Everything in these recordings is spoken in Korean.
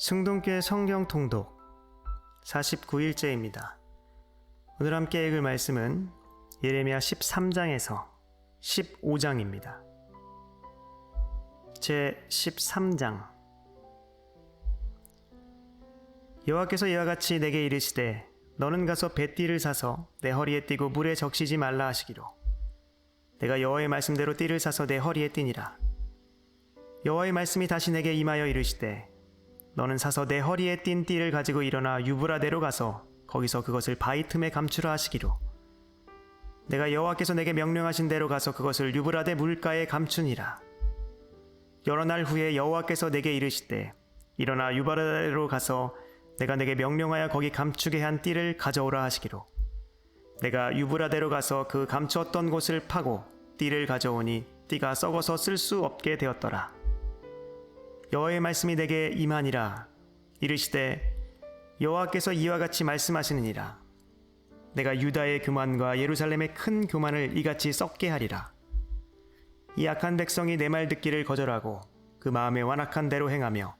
승동교회 성경 통독 49일째입니다. 오늘 함께 읽을 말씀은 예레미야 13장에서 15장입니다. 제 13장 여호와께서 이와 같이 내게 이르시되 너는 가서 배띠를 사서 내 허리에 띠고 물에 적시지 말라 하시기로 내가 여호와의 말씀대로 띠를 사서 내 허리에 띠니라 여호와의 말씀이 다시 내게 임하여 이르시되 너는 사서 내 허리에 띈 띠를 가지고 일어나 유브라데로 가서 거기서 그것을 바위 틈에 감추라 하시기로. 내가 여호와께서 내게 명령하신 대로 가서 그것을 유브라데 물가에 감추니라. 여러 날 후에 여호와께서 내게 이르시되 일어나 유브라데로 가서 내가 내게 명령하여 거기 감추게 한 띠를 가져오라 하시기로. 내가 유브라데로 가서 그 감추었던 곳을 파고 띠를 가져오니 띠가 썩어서 쓸 수 없게 되었더라 여호와의 말씀이 내게 임하니라. 이르시되 여호와께서 이와 같이 말씀하시느니라. 내가 유다의 교만과 예루살렘의 큰 교만을 이같이 썩게 하리라. 이 악한 백성이 내 말 듣기를 거절하고 그 마음에 완악한 대로 행하며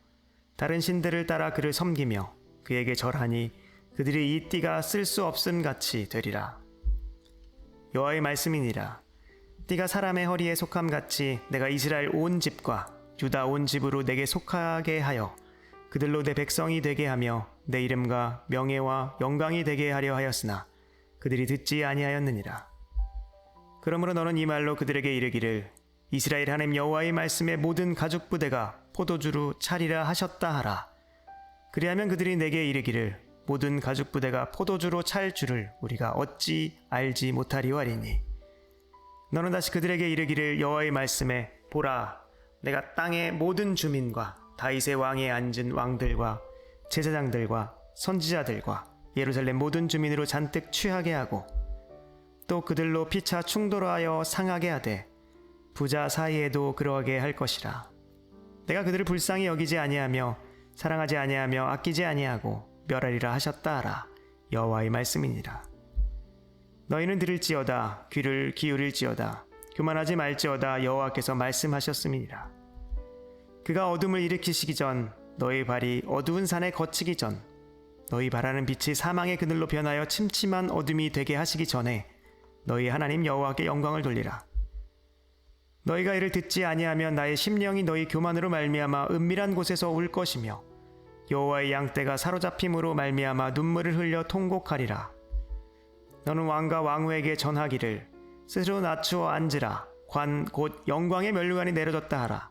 다른 신들을 따라 그를 섬기며 그에게 절하니 그들이 이 띠가 쓸 수 없음 같이 되리라. 여호와의 말씀이니라. 띠가 사람의 허리에 속함 같이 내가 이스라엘 온 집과 유다 온 집으로 내게 속하게 하여 그들로 내 백성이 되게 하며 내 이름과 명예와 영광이 되게 하려 하였으나 그들이 듣지 아니하였느니라. 그러므로 너는 이 말로 그들에게 이르기를 이스라엘 하나님 여호와의 말씀에 모든 가죽 부대가 포도주로 차리라 하셨다 하라. 그리하면 그들이 내게 이르기를 모든 가죽 부대가 포도주로 찰 줄을 우리가 어찌 알지 못하리오 하리니. 너는 다시 그들에게 이르기를 여호와의 말씀에 보라 내가 땅의 모든 주민과 다윗의 왕에 앉은 왕들과 제사장들과 선지자들과 예루살렘 모든 주민으로 잔뜩 취하게 하고 또 그들로 피차 충돌하여 상하게 하되 부자 사이에도 그러하게 할 것이라. 내가 그들을 불쌍히 여기지 아니하며 사랑하지 아니하며 아끼지 아니하고 멸하리라 하셨다 하라. 여호와의 말씀이니라. 너희는 들을지어다. 귀를 기울일지어다 교만하지 말지어다 여호와께서 말씀하셨음이니라. 그가 어둠을 일으키시기 전 너희 발이 어두운 산에 거치기 전 너희 바라는 빛이 사망의 그늘로 변하여 침침한 어둠이 되게 하시기 전에 너희 하나님 여호와께 영광을 돌리라. 너희가 이를 듣지 아니하면 나의 심령이 너희 교만으로 말미암아 은밀한 곳에서 울 것이며 여호와의 양떼가 사로잡힘으로 말미암아 눈물을 흘려 통곡하리라. 너는 왕과 왕후에게 전하기를 스스로 낮추어 앉으라. 관 곧 영광의 멸류관이 내려졌다 하라.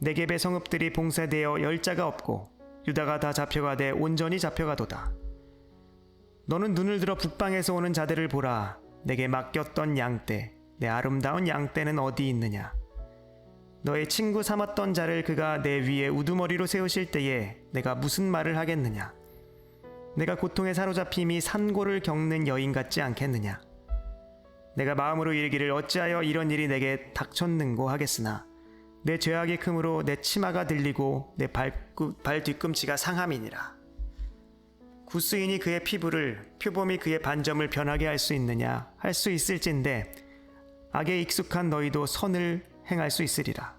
내게 성읍들이 봉쇄되어 열자가 없고 유다가 다 잡혀가되 온전히 잡혀가도다. 너는 눈을 들어 북방에서 오는 자들을 보라. 내게 맡겼던 양떼 내 아름다운 양떼는 어디 있느냐? 너의 친구 삼았던 자를 그가 내 위에 우두머리로 세우실 때에 내가 무슨 말을 하겠느냐? 내가 고통에 사로잡힘이 산고를 겪는 여인 같지 않겠느냐 내가 마음으로 이르기를 어찌하여 이런 일이 내게 닥쳤는고 하겠으나 내 죄악의 크므로 내 치마가 들리고 내 발, 발 뒤꿈치가 상함이니라. 구스인이 그의 피부를 표범이 그의 반점을 변하게 할 수 있느냐 할 수 있을진데 악에 익숙한 너희도 선을 행할 수 있으리라.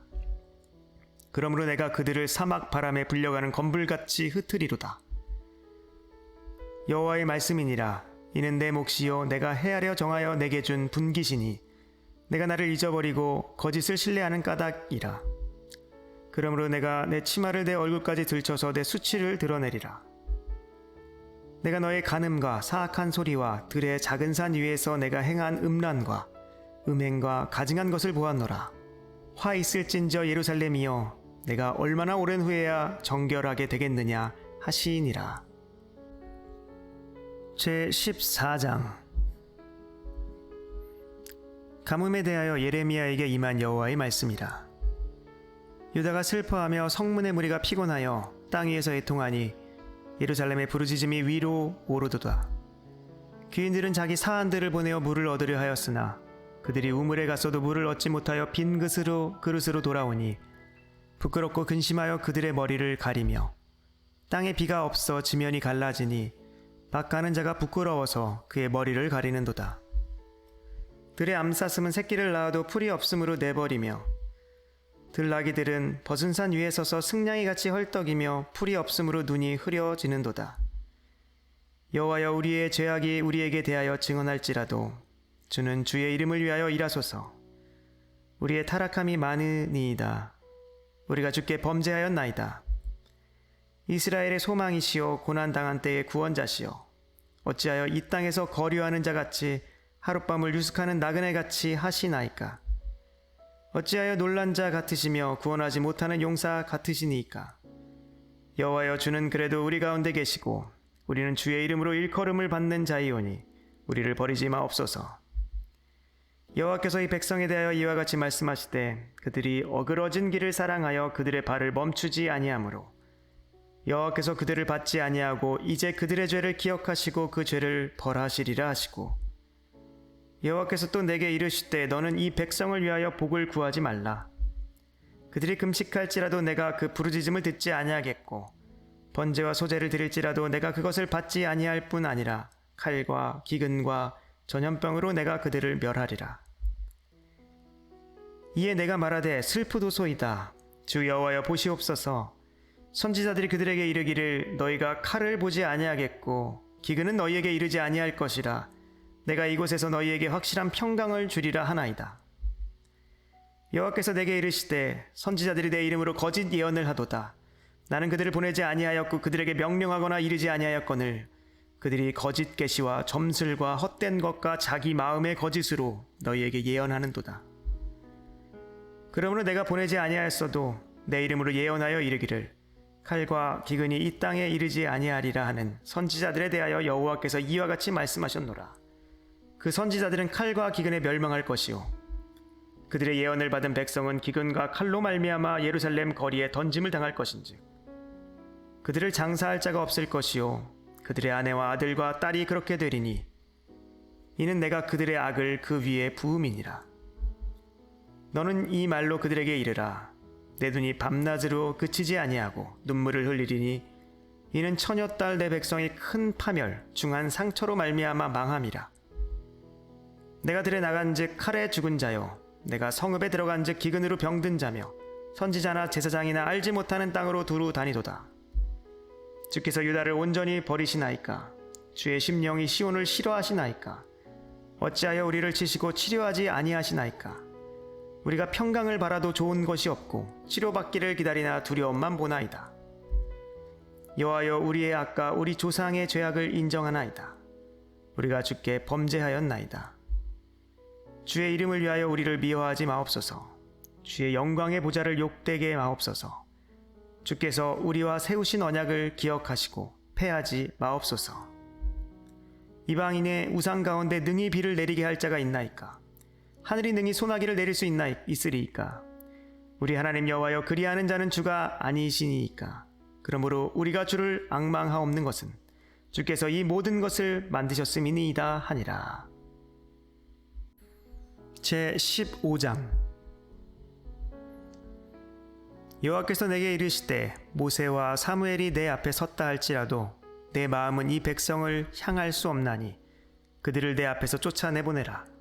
그러므로 내가 그들을 사막 바람에 불려가는 건불같이 흩으리로다. 여호와의 말씀이니라 이는 내 몫이요 내가 헤아려 정하여 내게 준 분기시니 내가 나를 잊어버리고 거짓을 신뢰하는 까닭이라. 그러므로 내가 내 치마를 내 얼굴까지 들쳐서 내 수치를 드러내리라. 내가 너의 간음과 사악한 소리와 들의 작은 산 위에서 내가 행한 음란과 음행과 가증한 것을 보았노라. 화 있을진저 예루살렘이여 내가 얼마나 오랜 후에야 정결하게 되겠느냐 하시니라 제 14장. 가뭄에 대하여 예레미야에게 임한 여호와의 말씀이라. 유다가 슬퍼하며 성문의 무리가 피곤하여 땅 위에서 애통하니 예루살렘의 부르짖음이 위로 오르도다. 귀인들은 자기 사안들을 보내어 물을 얻으려 하였으나 그들이 우물에 갔어도 물을 얻지 못하여 빈 그릇으로 그릇으로 돌아오니 부끄럽고 근심하여 그들의 머리를 가리며 땅에 비가 없어 지면이 갈라지니 밭 가는 자가 부끄러워서 그의 머리를 가리는도다. 들의 암사슴은 새끼를 낳아도 풀이 없으므로 내버리며 들나귀들은 벗은 산 위에 서서 승냥이 같이 헐떡이며 풀이 없으므로 눈이 흐려지는도다. 여호와여 우리의 죄악이 우리에게 대하여 증언할지라도 주는 주의 이름을 위하여 일하소서. 우리의 타락함이 많으니이다. 우리가 주께 범죄하였나이다. 이스라엘의 소망이시오 고난 당한 때의 구원자시오. 어찌하여 이 땅에서 거류하는 자 같이 하룻밤을 유숙하는 나그네 같이 하시나이까? 어찌하여 놀란 자 같으시며 구원하지 못하는 용사 같으시니이까? 여호와여 주는 그래도 우리 가운데 계시고 우리는 주의 이름으로 일컬음을 받는 자이오니 우리를 버리지 마옵소서. 여호와께서 이 백성에 대하여 이와 같이 말씀하시되 그들이 어그러진 길을 사랑하여 그들의 발을 멈추지 아니하므로 여호와께서 그들을 받지 아니하고 이제 그들의 죄를 기억하시고 그 죄를 벌하시리라 하시고 여호와께서 또 내게 이르시되 너는 이 백성을 위하여 복을 구하지 말라. 그들이 금식할지라도 내가 그 부르짖음을 듣지 아니하겠고 번제와 소제를 드릴지라도 내가 그것을 받지 아니할 뿐 아니라 칼과 기근과 전염병으로 내가 그들을 멸하리라. 이에 내가 말하되 슬프도소이다. 주 여호와여 보시옵소서 선지자들이 그들에게 이르기를 너희가 칼을 보지 아니하겠고 기근은 너희에게 이르지 아니할 것이라 내가 이곳에서 너희에게 확실한 평강을 주리라 하나이다. 여호와께서 내게 이르시되 선지자들이 내 이름으로 거짓 예언을 하도다. 나는 그들을 보내지 아니하였고 그들에게 명령하거나 이르지 아니하였거늘 그들이 거짓 계시와 점술과 헛된 것과 자기 마음의 거짓으로 너희에게 예언하는도다. 그러므로 내가 보내지 아니하였어도 내 이름으로 예언하여 이르기를 칼과 기근이 이 땅에 이르지 아니하리라 하는 선지자들에 대하여 여호와께서 이와 같이 말씀하셨노라. 그 선지자들은 칼과 기근에 멸망할 것이요. 그들의 예언을 받은 백성은 기근과 칼로 말미암아 예루살렘 거리에 던짐을 당할 것인즉 그들을 장사할 자가 없을 것이요. 그들의 아내와 아들과 딸이 그렇게 되리니 이는 내가 그들의 악을 그 위에 부음이니라. 너는 이 말로 그들에게 이르라 내 눈이 밤낮으로 그치지 아니하고 눈물을 흘리리니 이는 처녀 딸 내 백성이 큰 파멸 중한 상처로 말미암아 망함이라. 내가 들에 나간즉 칼에 죽은 자요 내가 성읍에 들어간즉 기근으로 병든 자며 선지자나 제사장이나 알지 못하는 땅으로 두루 다니도다. 주께서 유다를 온전히 버리시나이까? 주의 심령이 시온을 싫어하시나이까? 어찌하여 우리를 치시고 치료하지 아니하시나이까 우리가 평강을 바라도 좋은 것이 없고 치료받기를 기다리나 두려움만 보나이다 여호와여 우리의 악과 우리 조상의 죄악을 인정하나이다 우리가 주께 범죄하였나이다 주의 이름을 위하여 우리를 미워하지 마옵소서. 주의 영광의 보좌를 욕되게 마옵소서. 주께서 우리와 세우신 언약을 기억하시고 패하지 마옵소서. 이방인의 우상 가운데 능히 비를 내리게 할 자가 있나이까? 하늘이 능히 소나기를 내릴 수 있나 있으리이까? 우리 하나님 여호와여 그리하는 자는 주가 아니시니이까. 그러므로 우리가 주를 악망하옵는 것은 주께서 이 모든 것을 만드셨음이니이다 하니라. 제 15장 여호와께서 내게 이르시되 모세와 사무엘이 내 앞에 섰다 할지라도 내 마음은 이 백성을 향할 수 없나니 그들을 내 앞에서 쫓아내보내라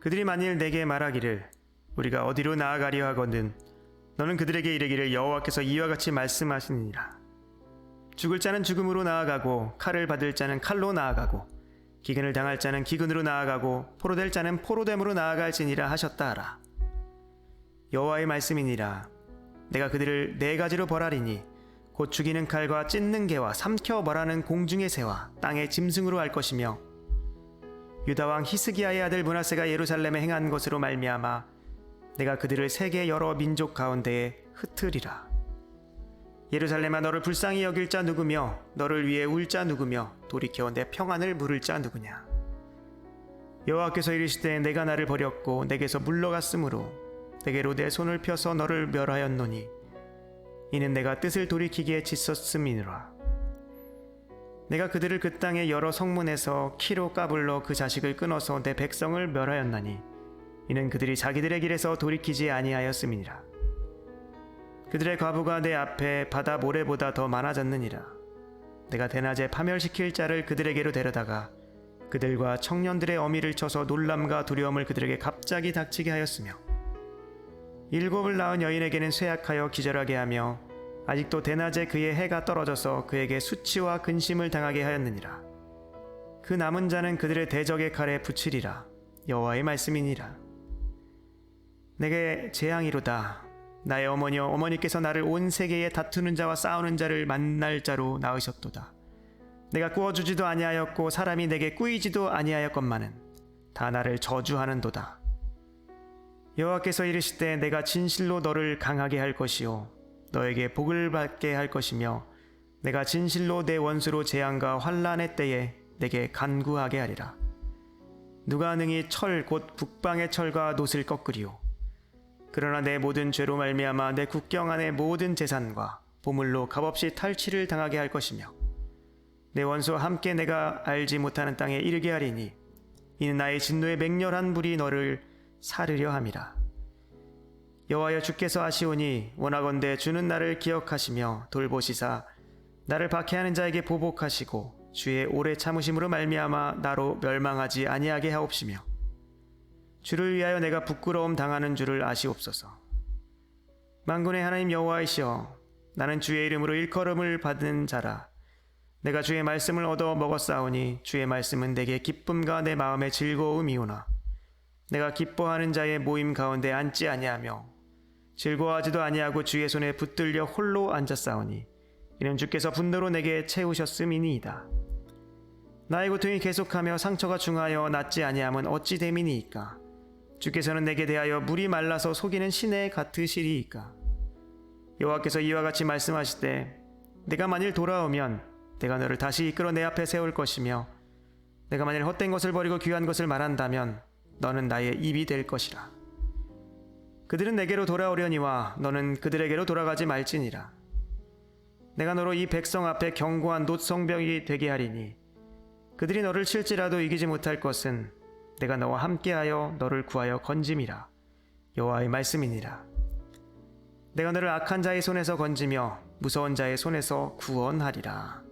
그들이 만일 내게 말하기를 우리가 어디로 나아가려 하거든 너는 그들에게 이르기를 여호와께서 이와 같이 말씀하시니라 죽을 자는 죽음으로 나아가고 칼을 받을 자는 칼로 나아가고 기근을 당할 자는 기근으로 나아가고 포로될 자는 포로됨으로 나아갈지니라 하셨다 하라. 여호와의 말씀이니라. 내가 그들을 네 가지로 벌하리니 곧 죽이는 칼과 찢는 개와 삼켜 벌하는 공중의 새와 땅의 짐승으로 할 것이며 유다 왕 히스기야의 아들 문하세가 예루살렘에 행한 것으로 말미암아 내가 그들을 세계 여러 민족 가운데에 흩으리라. 예루살렘아 너를 불쌍히 여길 자 누구며 너를 위해 울 자 누구며 돌이켜 내 평안을 물을 자 누구냐 여호와께서 이르시되 내가 나를 버렸고 내게서 물러갔으므로 내게로 내 손을 펴서 너를 멸하였노니 이는 내가 뜻을 돌이키기에 지었음이니라 내가 그들을 그 땅의 여러 성문에서 키로 까불러 그 자식을 끊어서 내 백성을 멸하였나니 이는 그들이 자기들의 길에서 돌이키지 아니하였음이니라 그들의 과부가 내 앞에 바다 모래보다 더 많아졌느니라. 내가 대낮에 파멸시킬 자를 그들에게로 데려다가 그들과 청년들의 어미를 쳐서 놀람과 두려움을 그들에게 갑자기 닥치게 하였으며 일곱을 낳은 여인에게는 쇠약하여 기절하게 하며 아직도 대낮에 그의 해가 떨어져서 그에게 수치와 근심을 당하게 하였느니라. 그 남은 자는 그들의 대적의 칼에 붙이리라. 여호와의 말씀이니라. 내게 재앙이로다. 나의 어머니여 어머니께서 나를 온 세계에 다투는 자와 싸우는 자를 만날 자로 낳으셨도다. 내가 구워주지도 아니하였고 사람이 내게 꾸이지도 아니하였건만은 다 나를 저주하는도다. 여호와께서 이르시되 내가 진실로 너를 강하게 할 것이요 너에게 복을 받게 할 것이며 내가 진실로 내 원수로 재앙과 환란의 때에 내게 간구하게 하리라. 누가 능히 철 곧 북방의 철과 놋을 꺾으리요. 그러나 내 모든 죄로 말미암아 내 국경 안의 모든 재산과 보물로 값없이 탈취를 당하게 할 것이며 내 원수와 함께 내가 알지 못하는 땅에 이르게 하리니 이는 나의 진노의 맹렬한 불이 너를 사르려 함이라. 여호와여 주께서 아시오니 원하건대 주는 나를 기억하시며 돌보시사 나를 박해하는 자에게 보복하시고 주의 오래 참으심으로 말미암아 나로 멸망하지 아니하게 하옵시며 주를 위하여 내가 부끄러움 당하는 줄을 아시옵소서. 만군의 하나님 여호와이시여 나는 주의 이름으로 일컬음을 받은 자라 내가 주의 말씀을 얻어 먹었사오니 주의 말씀은 내게 기쁨과 내 마음의 즐거움이오나 내가 기뻐하는 자의 모임 가운데 앉지 아니하며 즐거워하지도 아니하고 주의 손에 붙들려 홀로 앉았사오니 이는 주께서 분노로 내게 채우셨음이니이다. 나의 고통이 계속하며 상처가 중하여 낫지 아니함은 어찌 됨이니이까? 주께서는 내게 대하여 물이 말라서 속이는 시내 같으시리이까? 여호와께서 이와 같이 말씀하시되 내가 만일 돌아오면 내가 너를 다시 이끌어 내 앞에 세울 것이며 내가 만일 헛된 것을 버리고 귀한 것을 말한다면 너는 나의 입이 될 것이라. 그들은 내게로 돌아오려니와 너는 그들에게로 돌아가지 말지니라. 내가 너로 이 백성 앞에 견고한 놋성벽이 되게 하리니 그들이 너를 칠지라도 이기지 못할 것은 내가 너와 함께하여 너를 구하여 건짐이라. 여호와의 말씀이니라. 내가 너를 악한 자의 손에서 건지며 무서운 자의 손에서 구원하리라